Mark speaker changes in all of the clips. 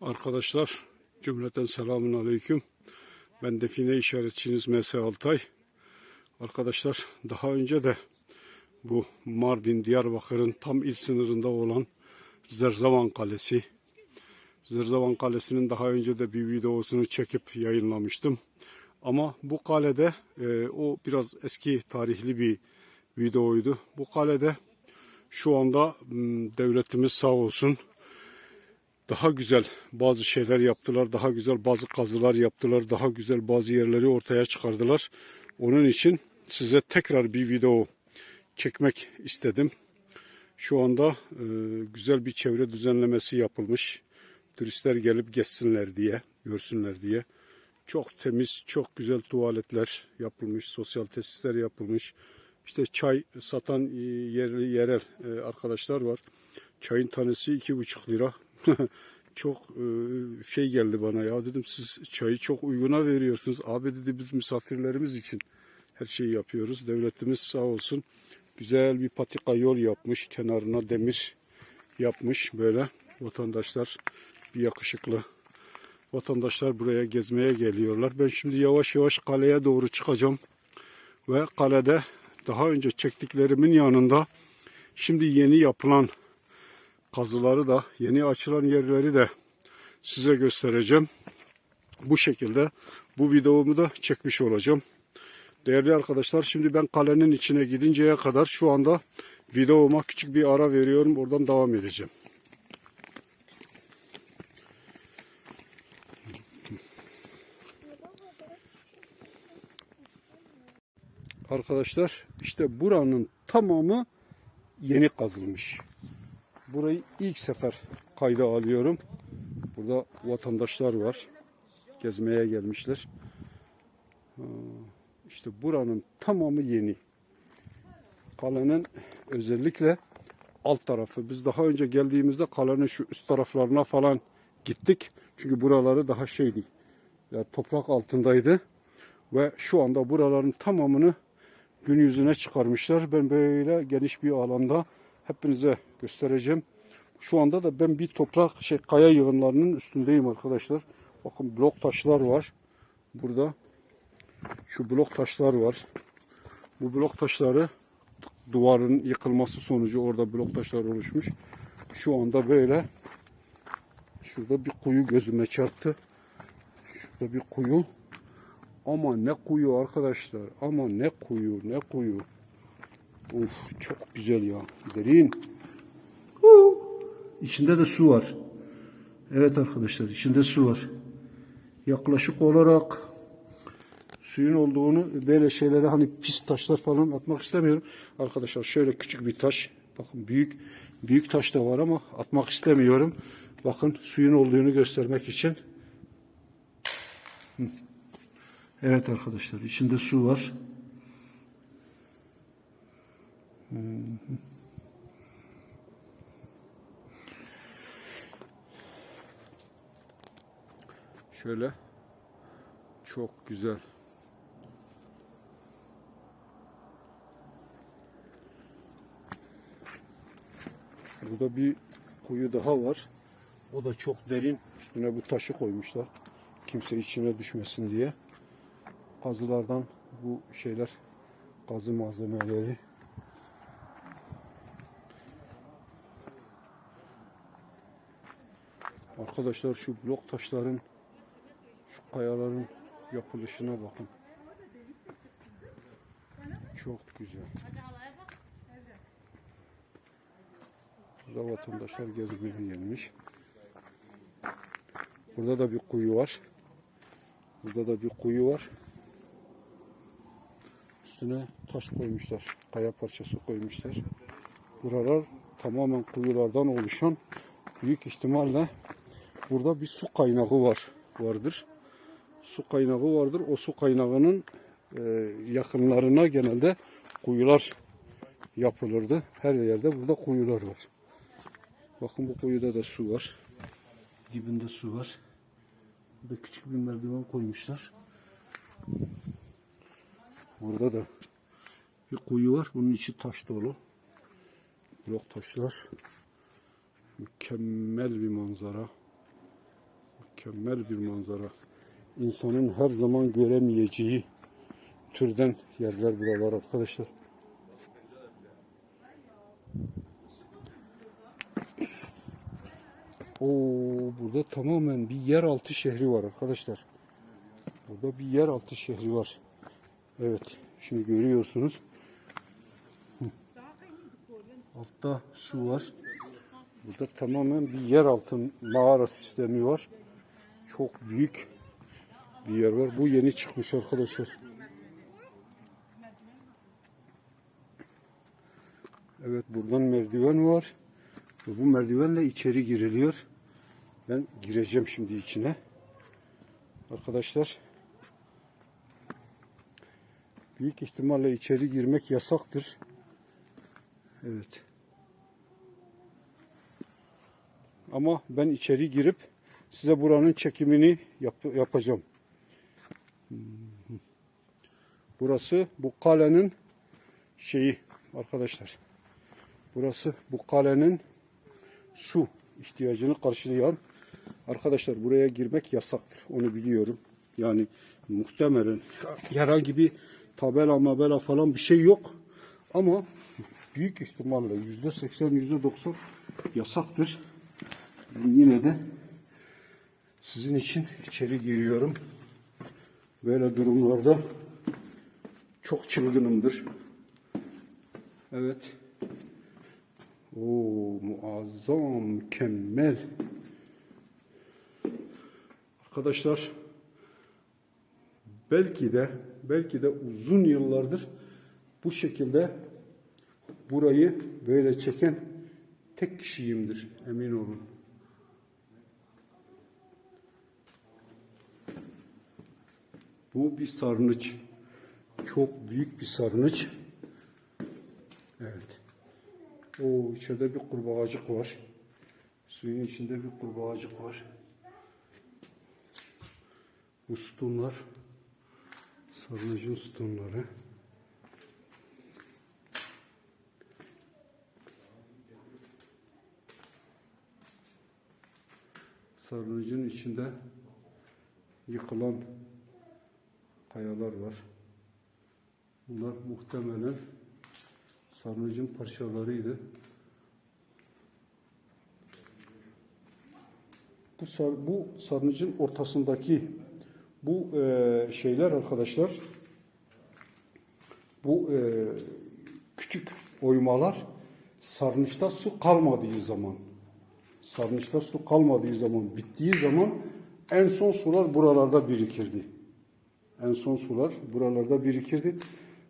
Speaker 1: Arkadaşlar cümleten selamun aleyküm. Ben define işaretçiniz MS Altay. Arkadaşlar daha önce de bu Mardin Diyarbakır'ın tam il sınırında olan Zerzavan Kalesi. Zerzavan Kalesi'nin daha önce de bir videosunu çekip yayınlamıştım. Ama bu kalede e, o biraz eski tarihli bir videoydu. Bu kalede şu anda devletimiz sağ olsun daha güzel bazı şeyler yaptılar. Daha güzel bazı kazılar yaptılar. Daha güzel bazı yerleri ortaya çıkardılar. Onun için size tekrar bir video çekmek istedim. Şu anda e, güzel bir çevre düzenlemesi yapılmış. Turistler gelip geçsinler diye, görsünler diye. Çok temiz, çok güzel tuvaletler yapılmış, sosyal tesisler yapılmış. İşte çay satan e, yerel e, arkadaşlar var. Çayın tanesi iki buçuk lira. çok e, şey geldi bana ya dedim siz çayı çok uyguna veriyorsunuz. Abi dedi biz misafirlerimiz için her şeyi yapıyoruz. Devletimiz sağ olsun güzel bir patika yol yapmış. Kenarına demir yapmış böyle. Vatandaşlar bir yakışıklı vatandaşlar buraya gezmeye geliyorlar. Ben şimdi yavaş yavaş kaleye doğru çıkacağım. Ve kalede daha önce çektiklerimin yanında şimdi yeni yapılan kazıları da yeni açılan yerleri de size göstereceğim. Bu şekilde bu videomu da çekmiş olacağım. Değerli arkadaşlar şimdi ben kalenin içine gidinceye kadar şu anda videoma küçük bir ara veriyorum. Oradan devam edeceğim. Arkadaşlar işte buranın tamamı yeni kazılmış. Burayı ilk sefer kayda alıyorum. Burada vatandaşlar var. Gezmeye gelmişler. İşte buranın tamamı yeni. Kalenin özellikle alt tarafı. Biz daha önce geldiğimizde kalenin şu üst taraflarına falan gittik. Çünkü buraları daha şeydi. Ya toprak altındaydı. Ve şu anda buraların tamamını gün yüzüne çıkarmışlar. Ben böyle geniş bir alanda hepinize göstereceğim. Şu anda da ben bir toprak şey kaya yığınlarının üstündeyim arkadaşlar. Bakın blok taşlar var. Burada şu blok taşlar var. Bu blok taşları duvarın yıkılması sonucu orada blok taşlar oluşmuş. Şu anda böyle şurada bir kuyu gözüme çarptı. Şurada bir kuyu. Ama ne kuyu arkadaşlar. Ama ne kuyu ne kuyu. Of çok güzel ya. Derin. İçinde de su var. Evet arkadaşlar içinde su var. Yaklaşık olarak suyun olduğunu böyle şeylere hani pis taşlar falan atmak istemiyorum. Arkadaşlar şöyle küçük bir taş. Bakın büyük büyük taş da var ama atmak istemiyorum. Bakın suyun olduğunu göstermek için. Evet arkadaşlar içinde su var. Şöyle çok güzel. Burada bir kuyu daha var. O da çok derin. Üstüne bu taşı koymuşlar. Kimse içine düşmesin diye. Kazılardan bu şeyler kazı malzemeleri. Arkadaşlar şu blok taşların kayaların yapılışına bakın. Çok güzel. Burada vatandaşlar gezmeye gelmiş. Burada da bir kuyu var. Burada da bir kuyu var. Üstüne taş koymuşlar. Kaya parçası koymuşlar. Buralar tamamen kuyulardan oluşan büyük ihtimalle burada bir su kaynağı var vardır. Su kaynağı vardır. O su kaynağının e, yakınlarına genelde kuyular yapılırdı. Her yerde burada kuyular var. Bakın bu kuyuda da su var. Dibinde su var. Burada küçük bir merdiven koymuşlar. Burada da bir kuyu var. Bunun içi taş dolu. Blok taşlar. Mükemmel bir manzara. Mükemmel bir manzara. İnsanın her zaman göremeyeceği türden yerler buralar arkadaşlar. Oo, burada tamamen bir yeraltı şehri var arkadaşlar. Burada bir yeraltı şehri var. Evet, şimdi görüyorsunuz. Altta su var. Burada tamamen bir yeraltı mağara sistemi var. Çok büyük bir yer var. Bu yeni çıkmış arkadaşlar. Evet buradan merdiven var. Ve bu merdivenle içeri giriliyor. Ben gireceğim şimdi içine. Arkadaşlar büyük ihtimalle içeri girmek yasaktır. Evet. Ama ben içeri girip size buranın çekimini yap- yapacağım. Burası bu kalenin şeyi arkadaşlar. Burası bu kalenin su ihtiyacını karşılayan arkadaşlar buraya girmek yasaktır. Onu biliyorum. Yani muhtemelen herhangi bir tabela mabela falan bir şey yok. Ama büyük ihtimalle yüzde seksen yüzde doksan yasaktır. Ben yine de sizin için içeri giriyorum. Böyle durumlarda çok çılgınımdır. Evet. Oo muazzam, mükemmel. Arkadaşlar belki de belki de uzun yıllardır bu şekilde burayı böyle çeken tek kişiyimdir emin olun. Bu bir sarnıç. Çok büyük bir sarnıç. Evet. O içeride bir kurbağacık var. Suyun içinde bir kurbağacık var. Bu sütunlar sarnıcın sütunları. Sarnıcın içinde yıkılan kayalar var. Bunlar muhtemelen sarnıcın parçalarıydı. Bu, sar, bu sarnıcın ortasındaki bu e, şeyler arkadaşlar bu e, küçük oymalar sarnıçta su kalmadığı zaman sarnıçta su kalmadığı zaman bittiği zaman en son sular buralarda birikirdi. En son sular buralarda birikirdi.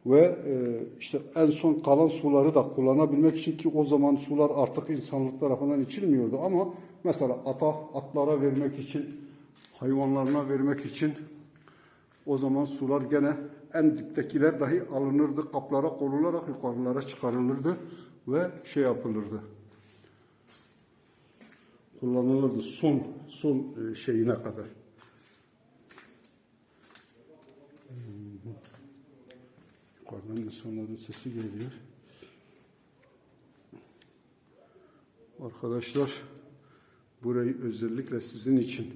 Speaker 1: Ve e, işte en son kalan suları da kullanabilmek için ki o zaman sular artık insanlık tarafından içilmiyordu. Ama mesela ata atlara vermek için hayvanlarına vermek için o zaman sular gene en diptekiler dahi alınırdı. Kaplara konularak yukarılara çıkarılırdı ve şey yapılırdı. Kullanılırdı son son e, şeyine kadar. Yukarıdan insanların sesi geliyor. Arkadaşlar burayı özellikle sizin için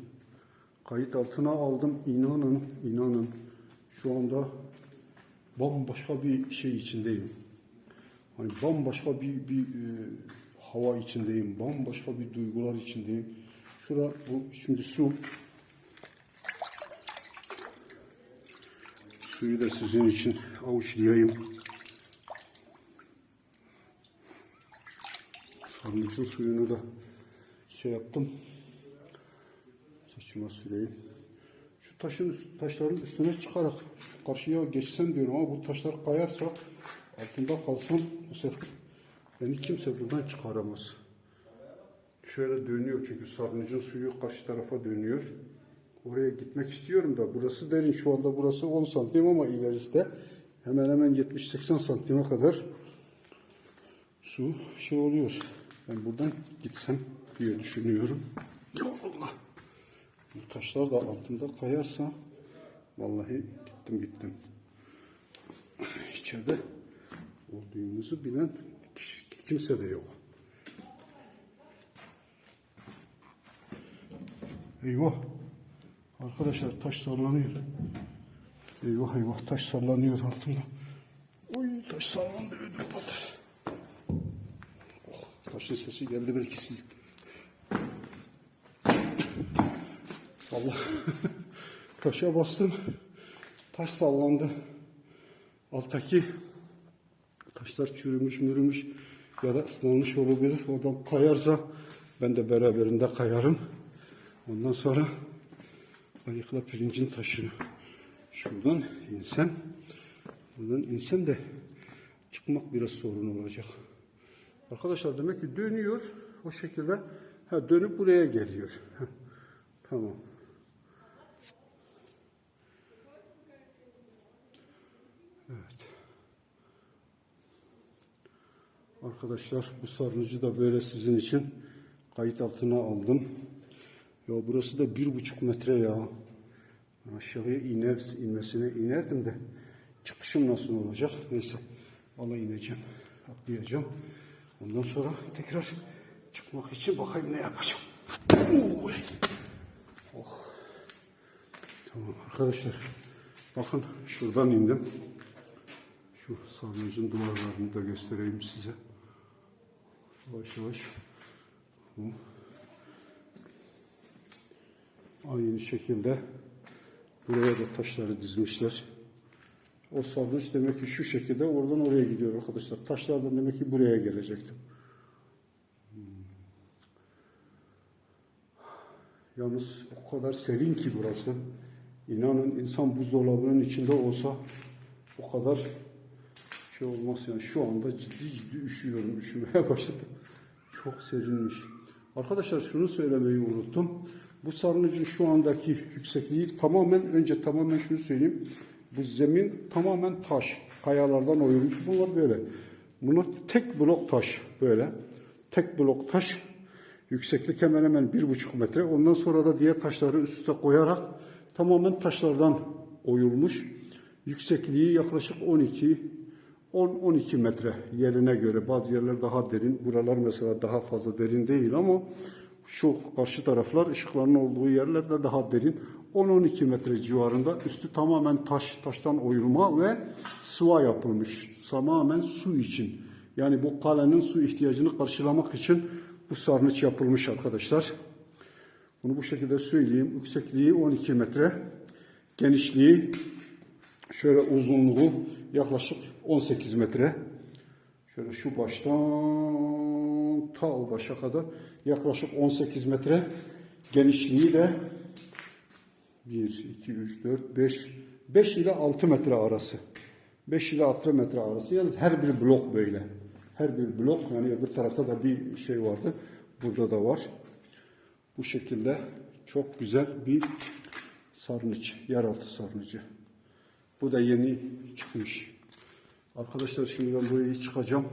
Speaker 1: kayıt altına aldım. İnanın, inanın şu anda bambaşka bir şey içindeyim. Hani bambaşka bir, bir e, hava içindeyim. Bambaşka bir duygular içindeyim. Şura bu şimdi su. Suyu da sizin için avuçlayayım. Sarnıcın suyunu da şey yaptım. Saçıma süreyim. Şu taşın taşların üstüne çıkarak karşıya geçsem diyorum ama bu taşlar kayarsa altında kalsam bu sefer beni kimse buradan çıkaramaz. Şöyle dönüyor çünkü sarnıcın suyu karşı tarafa dönüyor. Oraya gitmek istiyorum da burası derin şu anda burası 10 santim ama ilerisi de hemen hemen 70-80 santime kadar su şey oluyor. Ben buradan gitsem diye düşünüyorum. Ya Allah. Bu taşlar da altında kayarsa vallahi gittim gittim. İçeride olduğumuzu bilen kimse de yok. Eyvah. Arkadaşlar taş sallanıyor. Eyvah eyvah taş sallanıyor altında. Oy taş sallandı ödüm patlar. Oh, taşın sesi geldi belki siz. Allah. Taşa bastım. Taş sallandı. Alttaki taşlar çürümüş mürümüş ya da ıslanmış olabilir. Oradan kayarsa ben de beraberinde kayarım. Ondan sonra ayıkla pirincin taşını şuradan insem buradan insem de çıkmak biraz sorun olacak. Arkadaşlar demek ki dönüyor o şekilde ha dönüp buraya geliyor. Tamam. Evet. Arkadaşlar bu sarnıcı da böyle sizin için kayıt altına aldım. Ya burası da bir buçuk metre ya. Aşağıya iner, inmesine inerdim de çıkışım nasıl olacak? Neyse valla ineceğim, atlayacağım. Ondan sonra tekrar çıkmak için bakayım ne yapacağım. Oh. Tamam arkadaşlar. Bakın şuradan indim. Şu sarnıcın duvarlarını da göstereyim size. Yavaş yavaş. Hı. Aynı şekilde buraya da taşları dizmişler. O sarnıç demek ki şu şekilde oradan oraya gidiyor arkadaşlar. Taşlar da demek ki buraya gelecekti. Hmm. Yalnız o kadar serin ki burası. İnanın insan buzdolabının içinde olsa o kadar şey olmaz yani. Şu anda ciddi ciddi üşüyorum. Üşümeye başladım. Çok serinmiş. Arkadaşlar şunu söylemeyi unuttum. Bu sarnıcın şu andaki yüksekliği tamamen önce tamamen şunu söyleyeyim. Bu zemin tamamen taş. Kayalardan oyulmuş. Bunlar böyle. Bunlar tek blok taş böyle. Tek blok taş. Yükseklik hemen hemen bir buçuk metre. Ondan sonra da diğer taşları üst üste koyarak tamamen taşlardan oyulmuş. Yüksekliği yaklaşık 12 10-12 metre yerine göre. Bazı yerler daha derin. Buralar mesela daha fazla derin değil ama şu karşı taraflar ışıkların olduğu yerler de daha derin. 10-12 metre civarında üstü tamamen taş, taştan oyulma ve sıva yapılmış. Tamamen su için. Yani bu kalenin su ihtiyacını karşılamak için bu sarnıç yapılmış arkadaşlar. Bunu bu şekilde söyleyeyim. Yüksekliği 12 metre. Genişliği şöyle uzunluğu yaklaşık 18 metre. Şöyle şu baştan ta o başa kadar yaklaşık 18 metre. Genişliği de 1, 2, 3, 4, 5, 5 ile 6 metre arası. 5 ile 6 metre arası. Yalnız her bir blok böyle. Her bir blok yani öbür tarafta da bir şey vardı. Burada da var. Bu şekilde çok güzel bir sarnıç. Yeraltı sarnıcı. Bu da yeni çıkmış. Arkadaşlar şimdi ben buraya çıkacağım.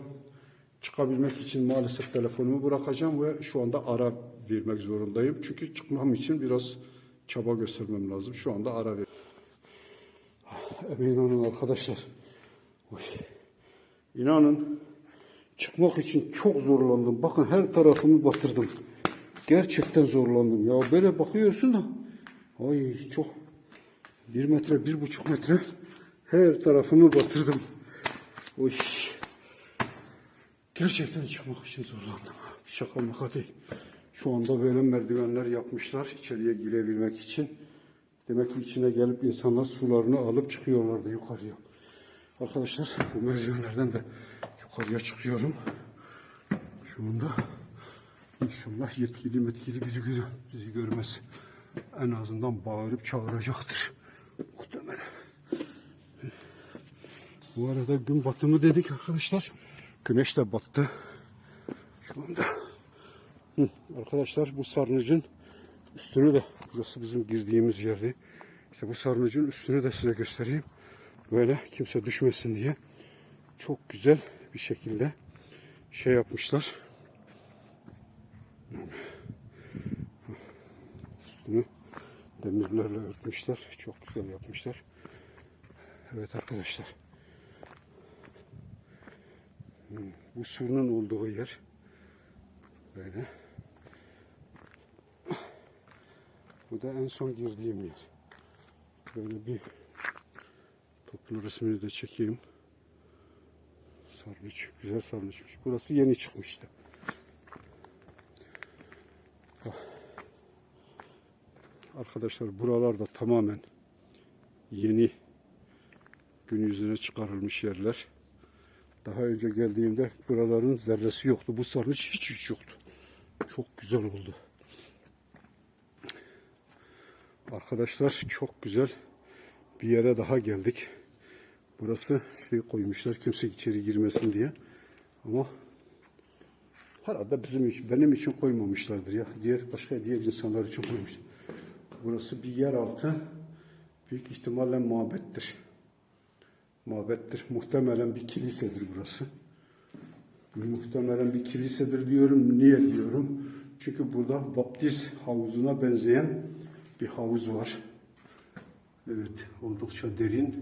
Speaker 1: Çıkabilmek için maalesef telefonumu bırakacağım ve şu anda ara vermek zorundayım. Çünkü çıkmam için biraz çaba göstermem lazım. Şu anda ara ver. Emin olun arkadaşlar. Oy. İnanın çıkmak için çok zorlandım. Bakın her tarafımı batırdım. Gerçekten zorlandım. Ya böyle bakıyorsun da ay çok bir metre, bir buçuk metre her tarafımı batırdım. Oy. Gerçekten çıkmak için zorlandım. Şaka maka değil. Şu anda böyle merdivenler yapmışlar içeriye girebilmek için. Demek ki içine gelip insanlar sularını alıp çıkıyorlardı yukarıya. Arkadaşlar bu merdivenlerden de yukarıya çıkıyorum. Şu anda inşallah yetkili metkili bizi, bizi görmez. En azından bağırıp çağıracaktır. Muhtemelen. Bu arada gün batımı dedik arkadaşlar. Güneş de battı. Şu anda. Hı, arkadaşlar bu sarnıcın üstünü de burası bizim girdiğimiz yerdi. İşte bu sarnıcın üstünü de size göstereyim. Böyle kimse düşmesin diye çok güzel bir şekilde şey yapmışlar. Üstünü demirlerle örtmüşler. Çok güzel yapmışlar. Evet arkadaşlar. Bu surun olduğu yer. Böyle. Bu da en son girdiğim yer. Böyle bir toplu resmini de çekeyim. Sarnıç, güzel sarnıçmış. Burası yeni çıkmıştı. Ah. Arkadaşlar buralar da tamamen yeni gün yüzüne çıkarılmış yerler. Daha önce geldiğimde buraların zerresi yoktu. Bu sarnıç hiç hiç yoktu. Çok güzel oldu. Arkadaşlar çok güzel bir yere daha geldik. Burası şey koymuşlar kimse içeri girmesin diye. Ama herhalde bizim için, benim için koymamışlardır ya. Diğer başka diğer insanlar için koymuşlar. Burası bir yeraltı. Büyük ihtimalle mabettir. Mabettir. Muhtemelen bir kilisedir burası. Muhtemelen bir kilisedir diyorum. Niye diyorum? Çünkü burada baptiz havuzuna benzeyen bir havuz var. Evet, oldukça derin.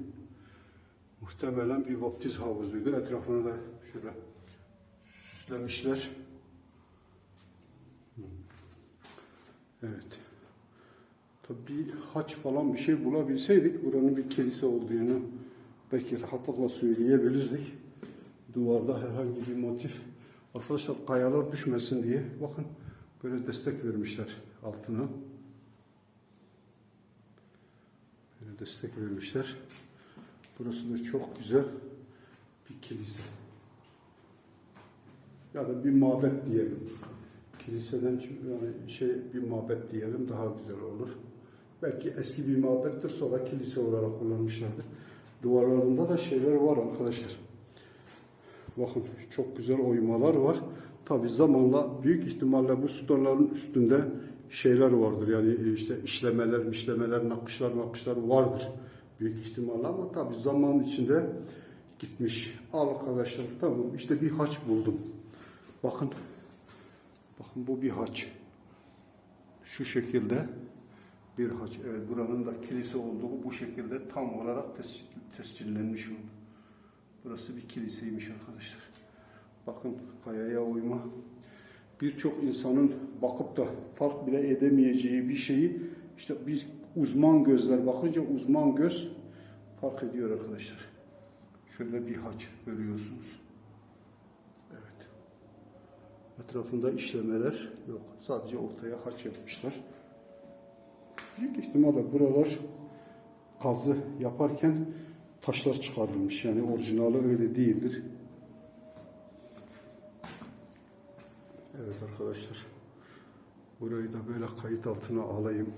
Speaker 1: Muhtemelen bir vaptiz havuzuydu. Etrafını da şöyle süslemişler. Evet. Tabii haç falan bir şey bulabilseydik buranın bir kilise olduğunu belki rahatlıkla söyleyebilirdik. Duvarda herhangi bir motif. Arkadaşlar kayalar düşmesin diye bakın böyle destek vermişler altına. Böyle destek vermişler. Burası da çok güzel bir kilise. Ya da bir mabet diyelim. Kiliseden yani şey bir mabet diyelim daha güzel olur. Belki eski bir mabettir sonra kilise olarak kullanmışlardır. Duvarlarında da şeyler var arkadaşlar. Bakın çok güzel oymalar var. Tabi zamanla büyük ihtimalle bu sütunların üstünde şeyler vardır. Yani işte işlemeler, işlemeler, nakışlar, nakışlar vardır. Büyük ihtimalle ama tabi zaman içinde gitmiş. Al arkadaşlar tamam işte bir haç buldum. Bakın. Bakın bu bir haç. Şu şekilde bir haç. Evet buranın da kilise olduğu bu şekilde tam olarak tes- tescillenmiş oldu. Burası bir kiliseymiş arkadaşlar. Bakın kayaya uyma. Birçok insanın bakıp da fark bile edemeyeceği bir şeyi işte biz uzman gözler bakınca uzman göz fark ediyor arkadaşlar. Şöyle bir haç görüyorsunuz. Evet. Etrafında işlemeler yok. Sadece ortaya haç yapmışlar. Büyük ihtimalle buralar kazı yaparken taşlar çıkarılmış. Yani orijinali öyle değildir. Evet arkadaşlar. Burayı da böyle kayıt altına alayım.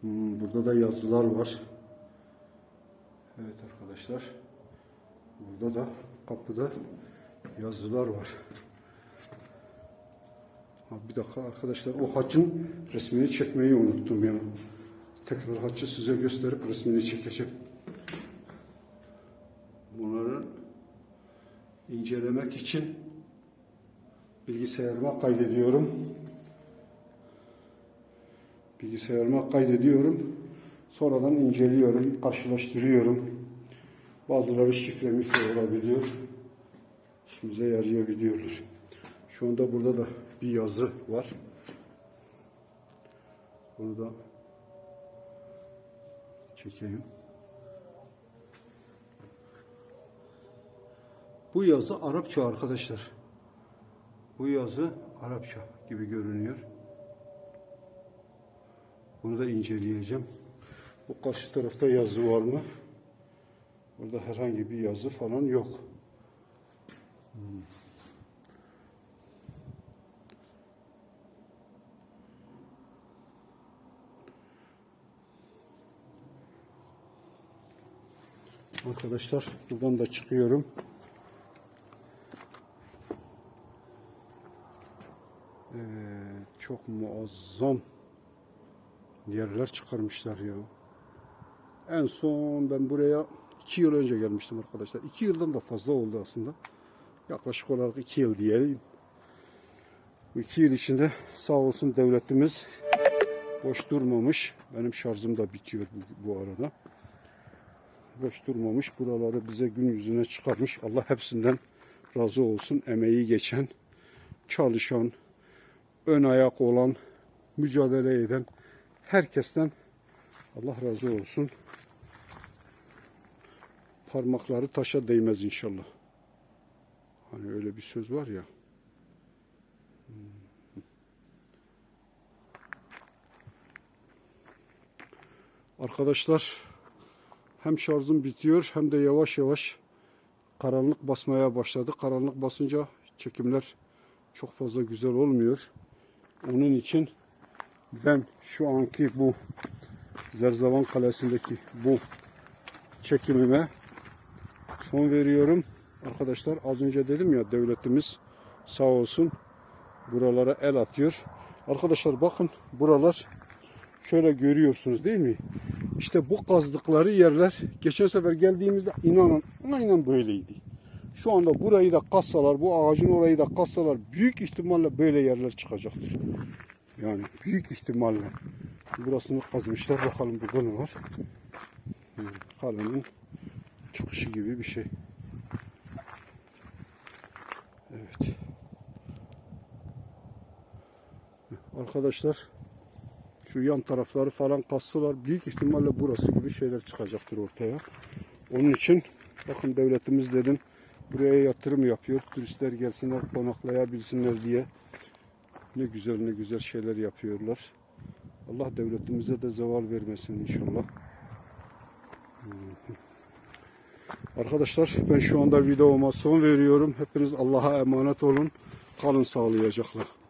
Speaker 1: Hmm, burada da yazılar var. Evet arkadaşlar. Burada da kapıda yazılar var. Bir dakika arkadaşlar o haçın resmini çekmeyi unuttum ya. Tekrar haçı size gösterip resmini çekeceğim. Bunları incelemek için bilgisayarıma kaydediyorum. Bilgisayarıma kaydediyorum. Sonradan inceliyorum, karşılaştırıyorum. Bazıları şifre mifre olabiliyor. İşimize yarayabiliyorlar. Şu anda burada da bir yazı var. Bunu da çekeyim. Bu yazı Arapça arkadaşlar. Bu yazı Arapça gibi görünüyor. Bunu da inceleyeceğim. Bu karşı tarafta yazı var mı? Burada herhangi bir yazı falan yok. Hmm. Arkadaşlar buradan da çıkıyorum. Evet, çok muazzam yerler çıkarmışlar ya. En son ben buraya iki yıl önce gelmiştim arkadaşlar. İki yıldan da fazla oldu aslında. Yaklaşık olarak iki yıl diyelim. Bu iki yıl içinde sağ olsun devletimiz boş durmamış. Benim şarjım da bitiyor bu, bu arada. Boş durmamış. Buraları bize gün yüzüne çıkarmış. Allah hepsinden razı olsun. Emeği geçen, çalışan, ön ayak olan, mücadele eden herkesten Allah razı olsun. Parmakları taşa değmez inşallah. Hani öyle bir söz var ya. Arkadaşlar hem şarjım bitiyor hem de yavaş yavaş karanlık basmaya başladı. Karanlık basınca çekimler çok fazla güzel olmuyor. Onun için ben şu anki bu Zerzavan Kalesi'ndeki bu çekimime son veriyorum. Arkadaşlar az önce dedim ya devletimiz sağ olsun buralara el atıyor. Arkadaşlar bakın buralar şöyle görüyorsunuz değil mi? İşte bu kazdıkları yerler geçen sefer geldiğimizde inanın aynen böyleydi. Şu anda burayı da kazsalar, bu ağacın orayı da kazsalar büyük ihtimalle böyle yerler çıkacaktır. Yani büyük ihtimalle. Burasını kazmışlar. Bakalım burada ne var. Hmm, Kalenin çıkışı gibi bir şey. Evet. Arkadaşlar şu yan tarafları falan kastılar. Büyük ihtimalle burası gibi şeyler çıkacaktır ortaya. Onun için bakın devletimiz dedim buraya yatırım yapıyor. Turistler gelsinler konaklayabilsinler diye. Ne güzel ne güzel şeyler yapıyorlar. Allah devletimize de zeval vermesin inşallah. Arkadaşlar ben şu anda videoma son veriyorum. Hepiniz Allah'a emanet olun. Kalın sağlayacakla.